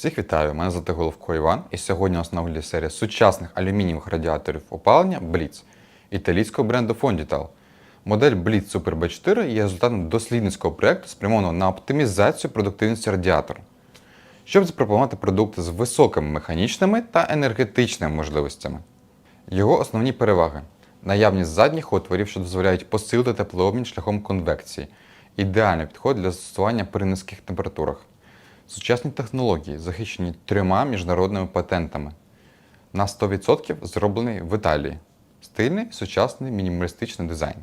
Всіх вітаю! Мене звати Головко Іван, і сьогодні огляді серія сучасних алюмінієвих радіаторів опалення Blitz італійського бренду Fondital. Модель Blitz Super B4 є результатом дослідницького проєкту, спрямованого на оптимізацію продуктивності радіатора, щоб запропонувати продукти з високими механічними та енергетичними можливостями. Його основні переваги: наявність задніх отворів, що дозволяють посилити теплообмін шляхом конвекції, ідеальний підход для застосування при низьких температурах. Сучасні технології захищені трьома міжнародними патентами. На 100% зроблений в Італії. Стильний, сучасний, мінімалістичний дизайн.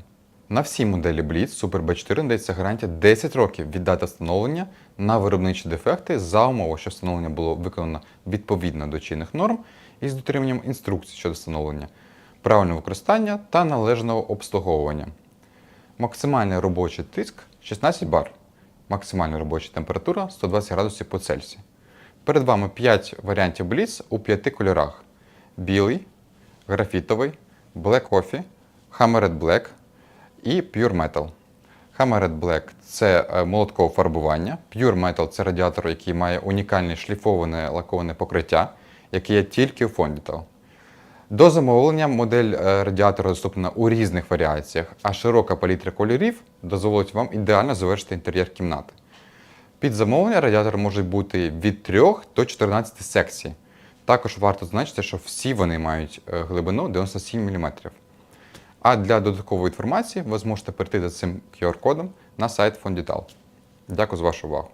На всі моделі Blitz Super B4 надається гарантія 10 років від дати встановлення на виробничі дефекти за умови, що встановлення було виконано відповідно до чинних норм із дотриманням інструкцій щодо встановлення, правильного використання та належного обслуговування. Максимальний робочий тиск 16 бар. Максимальна робоча температура 120 градусів по Цельсію. Перед вами 5 варіантів Blitz у 5 кольорах: білий, графітовий, Black Coffee, Hammered Black і Pure Metal. Hammered Black це е, молоткове фарбування. Pure Metal це радіатор, який має унікальне шліфоване лаковане покриття, яке є тільки у Fondital. До замовлення модель е, радіатора доступна у різних варіаціях, а широка палітра кольорів дозволить вам ідеально завершити інтер'єр кімнати. Під замовлення радіатор може бути від 3 до 14 секцій. Також варто зазначити, що всі вони мають е, глибину 97 мм. А для додаткової інформації ви зможете перейти за цим QR-кодом на сайт Fondital. Дякую за вашу увагу.